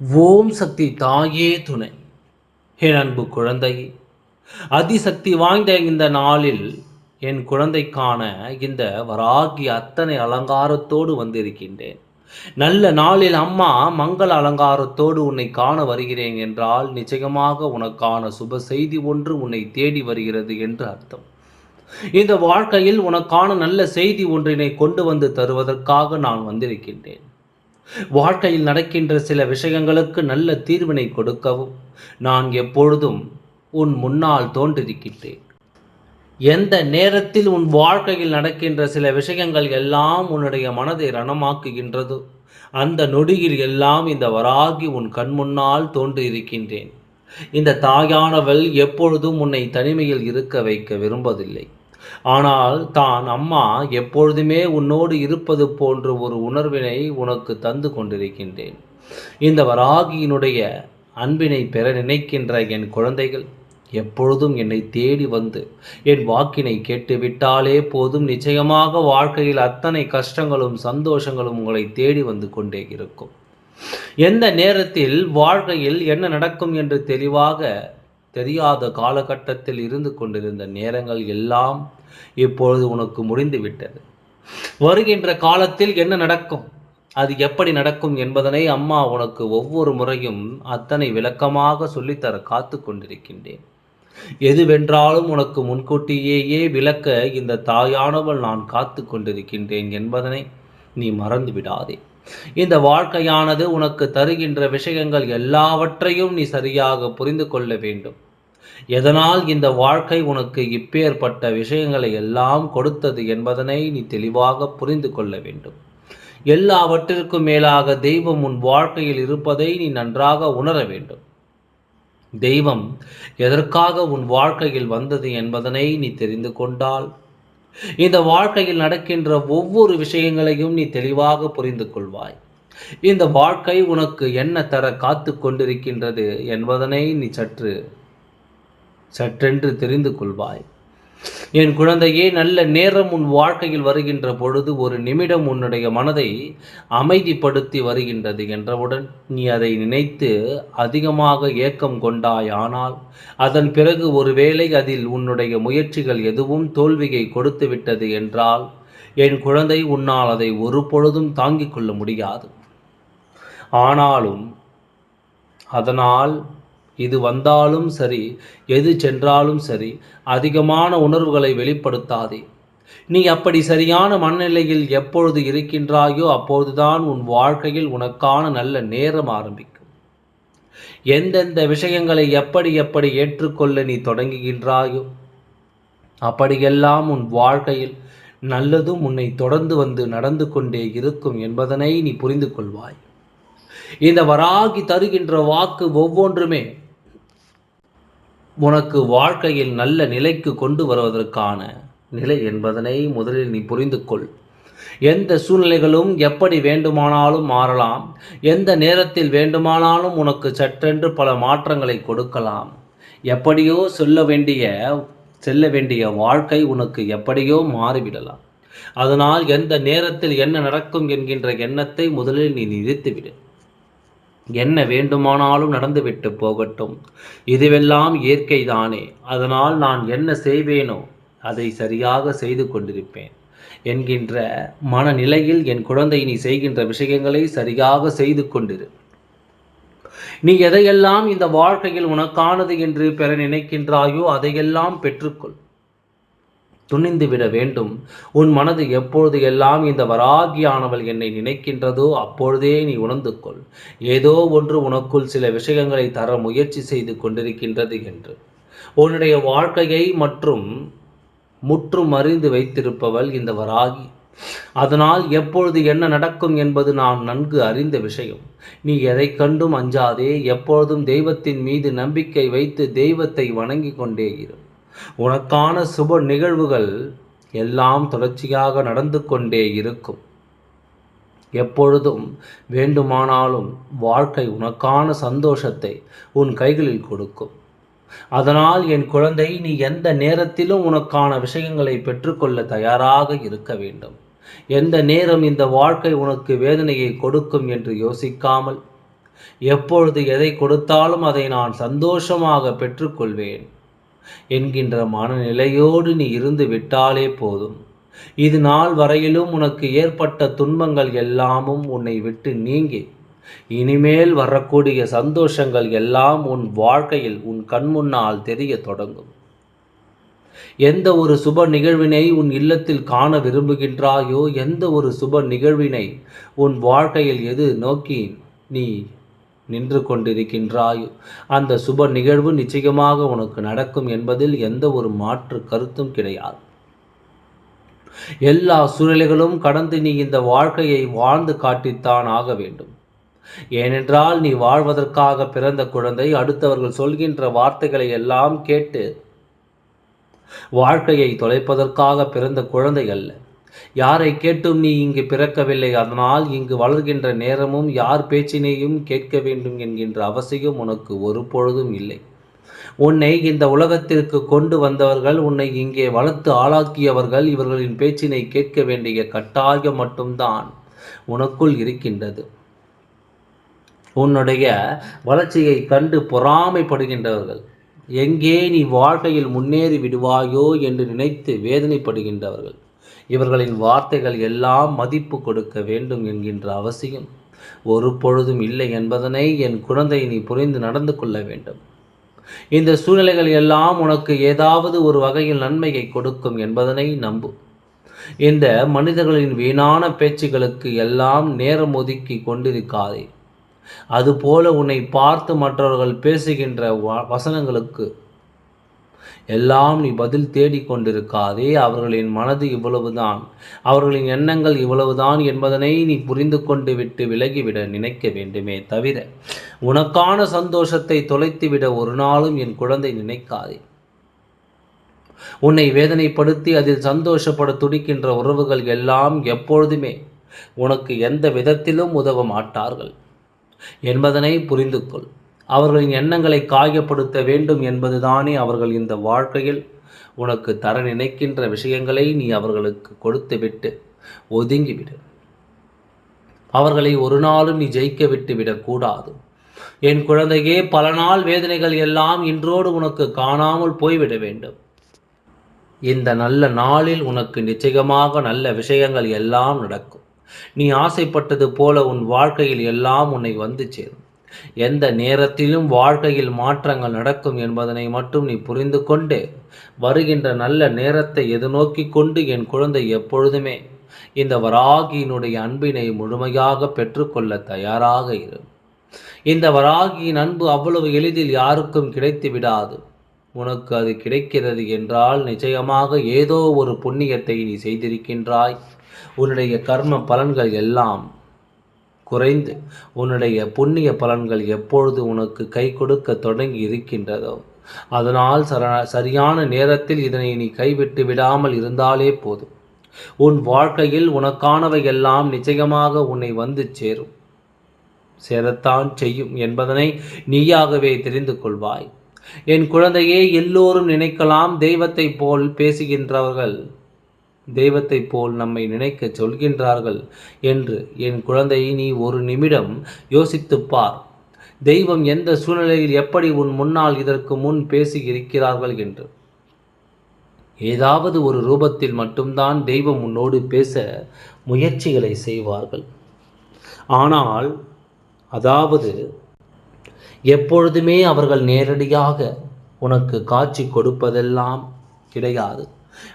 ஓம் சக்தி தாயே துணை. என் அன்பு குழந்தை அதிசக்தி வாய்ந்த இந்த நாளில் என் குழந்தைக்கான இந்த வராகி அத்தனை அலங்காரத்தோடு வந்திருக்கின்றேன். நல்ல நாளில் அம்மா மங்கள அலங்காரத்தோடு உன்னை காண வருகிறேன் என்றால் நிச்சயமாக உனக்கான சுப செய்தி ஒன்று உன்னை தேடி வருகிறது என்று அர்த்தம். இந்த வாழ்க்கையில் உனக்கான நல்ல செய்தி ஒன்றினை கொண்டு வந்து தருவதற்காக நான் வந்திருக்கின்றேன். வாழ்க்கையில் நடக்கின்ற சில விஷயங்களுக்கு நல்ல தீர்வினை கொடுக்கவும். நான் எப்பொழுதும் உன் முன்னால் தோன்றிருக்கின்றேன். எந்த நேரத்தில் உன் வாழ்க்கையில் நடக்கின்ற சில விஷயங்கள் எல்லாம் உன்னுடைய மனதை ரணமாக்குகின்றதோ. அந்த நொடியில் எல்லாம் இந்த வராகி உன் கண் முன்னால் தோன்றியிருக்கின்றேன். இந்த தாயானவள் எப்பொழுதும் உன்னை தனிமையில் இருக்க வைக்க விரும்பவில்லை ஆனால் தான் அம்மா எப்பொழுதுமே உன்னோடு இருப்பது போன்ற ஒரு உணர்வினை உனக்கு தந்து கொண்டிருக்கின்றேன். இந்த வராகியினுடைய அன்பினை பெற நினைக்கின்ற என் குழந்தைகள் எப்பொழுதும் என்னை தேடி வந்து என் வாக்கினை கேட்டுவிட்டாலே போதும். நிச்சயமாக வாழ்க்கையில் அத்தனை கஷ்டங்களும் சந்தோஷங்களும் உங்களை தேடி வந்து கொண்டே இருக்கும். எந்த நேரத்தில் வாழ்க்கையில் என்ன நடக்கும் என்று தெளிவாக தெரியாத காலகட்டத்தில் இருந்து கொண்டிருந்த நேரங்கள் எல்லாம் இப்பொழுது உனக்கு முடிந்து விட்டது வருகின்ற காலத்தில் என்ன நடக்கும்? அது எப்படி நடக்கும் என்பதனை அம்மா உனக்கு ஒவ்வொரு முறையும் அத்தனை விளக்கமாக சொல்லித்தர காத்து கொண்டிருக்கின்றேன். எதுவென்றாலும் உனக்கு முன்கூட்டியேயே விளக்க இந்த தாயானவள் நான் காத்து கொண்டிருக்கின்றேன் என்பதனை நீ மறந்து விடாதே இந்த வாழ்க்கையானது உனக்கு தருகின்ற விஷயங்கள் எல்லாவற்றையும் நீ சரியாக புரிந்து கொள்ள வேண்டும். எதனால் இந்த வாழ்க்கை உனக்கு இப்பேற்பட்ட விஷயங்களை எல்லாம் கொடுத்தது என்பதனை நீ தெளிவாக புரிந்து கொள்ள வேண்டும். எல்லாவற்றிற்கும் மேலாக தெய்வம் உன் வாழ்க்கையில் இருப்பதை நீ நன்றாக உணர வேண்டும். தெய்வம் எதற்காக உன் வாழ்க்கையில் வந்தது என்பதனை நீ தெரிந்து கொண்டால் இந்த வாழ்க்கையில் நடக்கின்ற ஒவ்வொரு விஷயங்களையும் நீ தெளிவாக புரிந்து கொள்வாய். இந்த வாழ்க்கை உனக்கு என்ன தர காத்து கொண்டிருக்கின்றது என்பதனை நீ சற்று சற்றென்று தெரிந்து கொள்வாய். என் குழந்தையே நல்ல நேரம் உன் வாழ்க்கையில் வருகின்ற பொழுது ஒரு நிமிடம் உன்னுடைய மனதை அமைதிப்படுத்தி வருகின்றது என்றவுடன் நீ அதை நினைத்து அதிகமாக ஏக்கம் கொண்டாய் ஆனால் அதன் பிறகு ஒருவேளை அதில் உன்னுடைய முயற்சிகள் எதுவும் தோல்வியை கொடுத்து விட்டது என்றால் என் குழந்தை உன்னால் அதை ஒரு பொழுதும் தாங்கிக் கொள்ள முடியாது. ஆனாலும் அதனால் இது வந்தாலும் சரி எது சென்றாலும் சரி அதிகமான உணர்வுகளை வெளிப்படுத்தாதே. நீ அப்படி சரியான மனநிலையில் எப்பொழுது இருக்கின்றாயோ அப்போதுதான் உன் வாழ்க்கையில் உனக்கான நல்ல நேரம் ஆரம்பிக்கும். எந்தெந்த விஷயங்களை எப்படி எப்படி ஏற்றுக்கொள்ள நீ தொடங்குகின்றாயோ அப்படியெல்லாம் உன் வாழ்க்கையில் நல்லதும் உன்னை தொடர்ந்து வந்து நடந்து கொண்டே இருக்கும் என்பதனை நீ புரிந்து கொள்வாய். இந்த வராகி தருகின்ற வாக்கு ஒவ்வொன்றுமே உனக்கு வாழ்க்கையில் நல்ல நிலைக்கு கொண்டு வருவதற்கான நிலை என்பதனை முதலில் நீ புரிந்து கொள். எந்த சூழ்நிலைகளும் எப்படி வேண்டுமானாலும் மாறலாம். எந்த நேரத்தில் வேண்டுமானாலும் உனக்கு சற்றென்று பல மாற்றங்களை கொடுக்கலாம். எப்படியோ சொல்ல வேண்டிய செல்ல வேண்டிய வாழ்க்கை உனக்கு எப்படியோ மாறிவிடலாம். அதனால் எந்த நேரத்தில் என்ன நடக்கும் என்கின்ற எண்ணத்தை முதலில் நீ நிறுத்திவிடு. என்ன வேண்டுமானாலும் நடந்துவிட்டு போகட்டும். இதுவெல்லாம் இயற்கை தானே அதனால் நான் என்ன செய்வேனோ அதை சரியாக செய்து கொண்டிருப்பேன் என்கின்ற மனநிலையில் என் குழந்தை நீ செய்கின்ற விஷயங்களை சரியாக செய்து கொண்டிரு. நீ எதையெல்லாம் இந்த வாழ்க்கையில் உனக்கானது என்று பெற நினைக்கின்றாயோ அதையெல்லாம் பெற்றுக்கொள். துணிந்து விட வேண்டும். உன் மனது எப்பொழுது எல்லாம் இந்த வராகியானவள் என்னை நினைக்கின்றதோ அப்பொழுதே நீ உணர்ந்து கொள் ஏதோ ஒன்று உனக்குள் சில விஷயங்களை தர முயற்சி செய்து கொண்டிருக்கின்றது என்று. உன்னுடைய வாழ்க்கையை மற்றும் முற்றும் அறிந்து வைத்திருப்பவள் இந்த வராகி. அதனால் எப்பொழுது என்ன நடக்கும் என்பது நான் நன்கு அறிந்த விஷயம். நீ எதை கண்டும் அஞ்சாதே எப்பொழுதும் தெய்வத்தின் மீது நம்பிக்கை வைத்து தெய்வத்தை வணங்கி கொண்டே இரு. உனக்கான சுப நிகழ்வுகள் எல்லாம் தொடர்ச்சியாக நடந்து கொண்டே இருக்கும். எப்பொழுதும் வேண்டுமானாலும் வாழ்க்கை உனக்கான சந்தோஷத்தை உன் கைகளில் கொடுக்கும். அதனால் என் குழந்தை நீ எந்த நேரத்திலும் உனக்கான விஷயங்களை பெற்றுக்கொள்ள தயாராக இருக்க வேண்டும். எந்த நேரம் இந்த வாழ்க்கை உனக்கு வேதனையை கொடுக்கும் என்று யோசிக்காமல் எப்பொழுது எதை கொடுத்தாலும் அதை நான் சந்தோஷமாக பெற்றுக்கொள்வேன். என்கின்ற மனநிலையோடு நீ இருந்து விட்டாலே போதும். இது நாள் வரையிலும் உனக்கு ஏற்பட்ட துன்பங்கள் எல்லாமும் உன்னை விட்டு நீங்கி இனிமேல் வரக்கூடிய சந்தோஷங்கள் எல்லாம் உன் வாழ்க்கையில் உன் கண்முன்னால் தெரிய தொடங்கும். எந்த ஒரு சுப நிகழ்வினை உன் இல்லத்தில் காண விரும்புகின்றாயோ எந்த ஒரு சுப நிகழ்வினை உன் வாழ்க்கையில் எது நோக்கி நீ நின்று கொண்டிருக்கின்றாயோ அந்த சுப நிகழ்வு நிச்சயமாக உனக்கு நடக்கும் என்பதில் எந்த ஒரு மாற்று கருத்தும் கிடையாது. எல்லா சூழ்நிலைகளும் கடந்து நீ இந்த வாழ்க்கையை வாழ்ந்து காட்டித்தான் ஆக வேண்டும். ஏனென்றால் நீ வாழ்வதற்காக பிறந்த குழந்தை அடுத்தவர்கள் சொல்கின்ற வார்த்தைகளை எல்லாம் கேட்டு வாழ்க்கையை தொலைப்பதற்காக பிறந்த குழந்தை அல்ல. யாரை கேட்டும் நீ இங்கு பிறக்கவில்லை. அதனால் இங்கு வளர்கின்ற நேரமும் யார் பேச்சினையும் கேட்க வேண்டும் என்கின்ற அவசியம் உனக்கு ஒரு பொழுதும் இல்லை. உன்னை இந்த உலகத்திற்கு கொண்டு வந்தவர்கள் உன்னை இங்கே வளர்த்து ஆளாக்கியவர்கள் இவர்களின் பேச்சினை கேட்க வேண்டிய கட்டாயம் மட்டும்தான் உனக்குள் இருக்கின்றது. உன்னுடைய வளர்ச்சியை கண்டு பொறாமைப்படுகின்றவர்கள் எங்கே நீ வாழ்க்கையில் முன்னேறி விடுவாயோ என்று நினைத்து வேதனைப்படுகின்றவர்கள். இவர்களின் வார்த்தைகள் எல்லாம் மதிப்பு கொடுக்க வேண்டும் என்கின்ற அவசியம். ஒரு பொழுதும் இல்லை என்பதனை என் குழந்தை நீ புரிந்து நடந்து கொள்ள வேண்டும். இந்த சூழ்நிலைகள் எல்லாம் உனக்கு ஏதாவது ஒரு வகையில் நன்மையை கொடுக்கும் என்பதனை நம்பு. இந்த மனிதர்களின் வீணான பேச்சுகளுக்கு எல்லாம் நேரம் ஒதுக்கி கொண்டிருக்காதே. அதுபோல உன்னை பார்த்து மற்றவர்கள் பேசுகின்ற வசனங்களுக்கு எல்லாம் நீ பதில் தேடிக்கொண்டிருக்காதே அவர்களின் மனது இவ்வளவுதான். அவர்களின் எண்ணங்கள் இவ்வளவுதான் என்பதனை நீ புரிந்து கொண்டு விட்டு விலகிவிட நினைக்க வேண்டுமே தவிர உனக்கான சந்தோஷத்தை தொலைத்துவிட ஒரு நாளும் என் குழந்தை நினைக்காதே. உன்னை வேதனைப்படுத்தி அதில் சந்தோஷப்பட துடிக்கின்ற உறவுகள் எல்லாம் எப்பொழுதுமே உனக்கு எந்த விதத்திலும் உதவ மாட்டார்கள் என்பதனை புரிந்து கொள். அவர்களின் எண்ணங்களை காயப்படுத்த வேண்டும் என்பதுதானே அவர்கள் இந்த வாழ்க்கையில். உனக்கு தர நினைக்கின்ற விஷயங்களை நீ அவர்களுக்கு கொடுத்துவிட்டு ஒதுங்கிவிடு. அவர்களை ஒரு நாளும் நீ ஜெயிக்க விட்டு விடக்கூடாது. என் குழந்தையே பல நாள் வேதனைகள் எல்லாம் இன்றோடு உனக்கு காணாமல் போய்விட வேண்டும். இந்த நல்ல நாளில் உனக்கு நிச்சயமாக நல்ல விஷயங்கள் எல்லாம் நடக்கும். நீ ஆசைப்பட்டது போல உன் வாழ்க்கையில் எல்லாம் உன்னை வந்து சேரும். எந்த நேரத்திலும் வாழ்க்கையில் மாற்றங்கள் நடக்கும் என்பதனை மட்டும் நீ புரிந்து கொண்டு வருகின்ற நல்ல நேரத்தை எதிர்நோக்கி கொண்டு என் குழந்தை எப்பொழுதுமே இந்த வராகியினுடைய அன்பினை முழுமையாக பெற்றுக்கொள்ள தயாராக இரு. இந்த வராகியின் அன்பு அவ்வளவு எளிதில் யாருக்கும் கிடைத்து விடாது. உனக்கு அது கிடைக்கிறது என்றால் நிச்சயமாக ஏதோ ஒரு புண்ணியத்தை நீ செய்திருக்கின்றாய். உன்னுடைய கர்ம பலன்கள் எல்லாம் குறைந்து உன்னுடைய புண்ணிய பலன்கள் எப்பொழுது உனக்கு கை கொடுக்க தொடங்கி இருக்கின்றதோ அதனால் சர சரியான நேரத்தில் இதனை நீ கைவிட்டு விடாமல் இருந்தாலே போதும். உன் வாழ்க்கையில் உனக்கானவை எல்லாம் நிச்சயமாக உன்னை வந்து சேரும். சேரத்தான் செய்யும் என்பதனை நீயாகவே தெரிந்து கொள்வாய். என் குழந்தையே எல்லோரும் நினைக்கலாம் தெய்வத்தைப் போல் பேசுகின்றவர்கள் தெய்வத்தைப் போல் நம்மை நினைக்க சொல்கின்றார்கள் என்று என் குழந்தையை நீ ஒரு நிமிடம் யோசித்துப்பார் தெய்வம் எந்த சூழ்நிலையில் எப்படி உன் முன்னால் இதற்கு முன் பேசி இருக்கிறார்கள் என்று. ஏதாவது ஒரு ரூபத்தில் மட்டும்தான் தெய்வம் உன்னோடு பேச முயற்சிகளை செய்வார்கள். ஆனால் அதாவது எப்பொழுதுமே அவர்கள் நேரடியாக உனக்கு காட்சி கொடுப்பதெல்லாம் கிடையாது.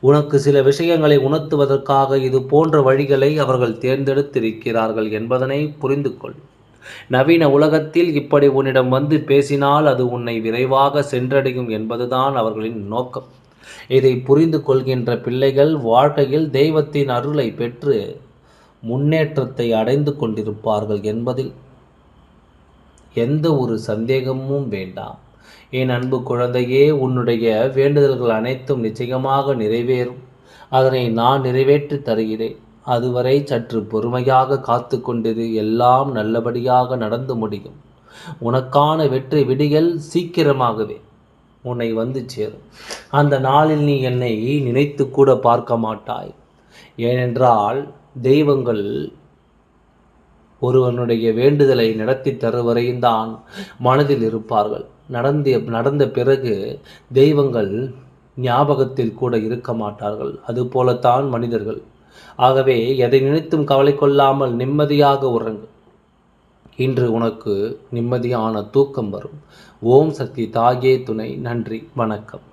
உனக்கு சில விஷயங்களை உணர்த்துவதற்காக இது போன்ற வழிகளை அவர்கள் தேர்ந்தெடுத்திருக்கிறார்கள் என்பதனை புரிந்து கொள் நவீன உலகத்தில் இப்படி உன்னிடம் வந்து பேசினால் அது உன்னை விரைவாக சென்றடையும் என்பதுதான் அவர்களின் நோக்கம். இதை புரிந்து கொள்கின்ற பிள்ளைகள் வாழ்க்கையில் தெய்வத்தின் அருளை பெற்று முன்னேற்றத்தை அடைந்து கொண்டிருப்பார்கள் என்பதில் எந்த ஒரு சந்தேகமும் வேண்டாம். என் அன்பு குழந்தையே உன்னுடைய வேண்டுதல்கள் அனைத்தும் நிச்சயமாக நிறைவேறும். அதனை நான் நிறைவேற்றி தருகிறேன். அதுவரை சற்று பொறுமையாக காத்து கொண்டிரு. எல்லாம் நல்லபடியாக நடந்து முடியும். உனக்கான வெற்றி விடிகள் சீக்கிரமாகவே உன்னை வந்து சேரும். அந்த நாளில் நீ என்னை நினைத்து கூட பார்க்க மாட்டாய். ஏனென்றால் தெய்வங்கள் ஒருவனுடைய வேண்டுதலை நடத்தி தருவரையும் தான் மனதில் இருப்பார்கள். நடந்த நடந்த பிறகு தெய்வங்கள் ஞாபகத்தில் கூட இருக்க மாட்டார்கள். அதுபோலத்தான் மனிதர்கள். ஆகவே எதை நினைத்தும் கவலை கொள்ளாமல் நிம்மதியாக உறங்கு. இன்று உனக்கு நிம்மதியான தூக்கம் வரும். ஓம் சக்தி தாயே துணை. நன்றி. வணக்கம்.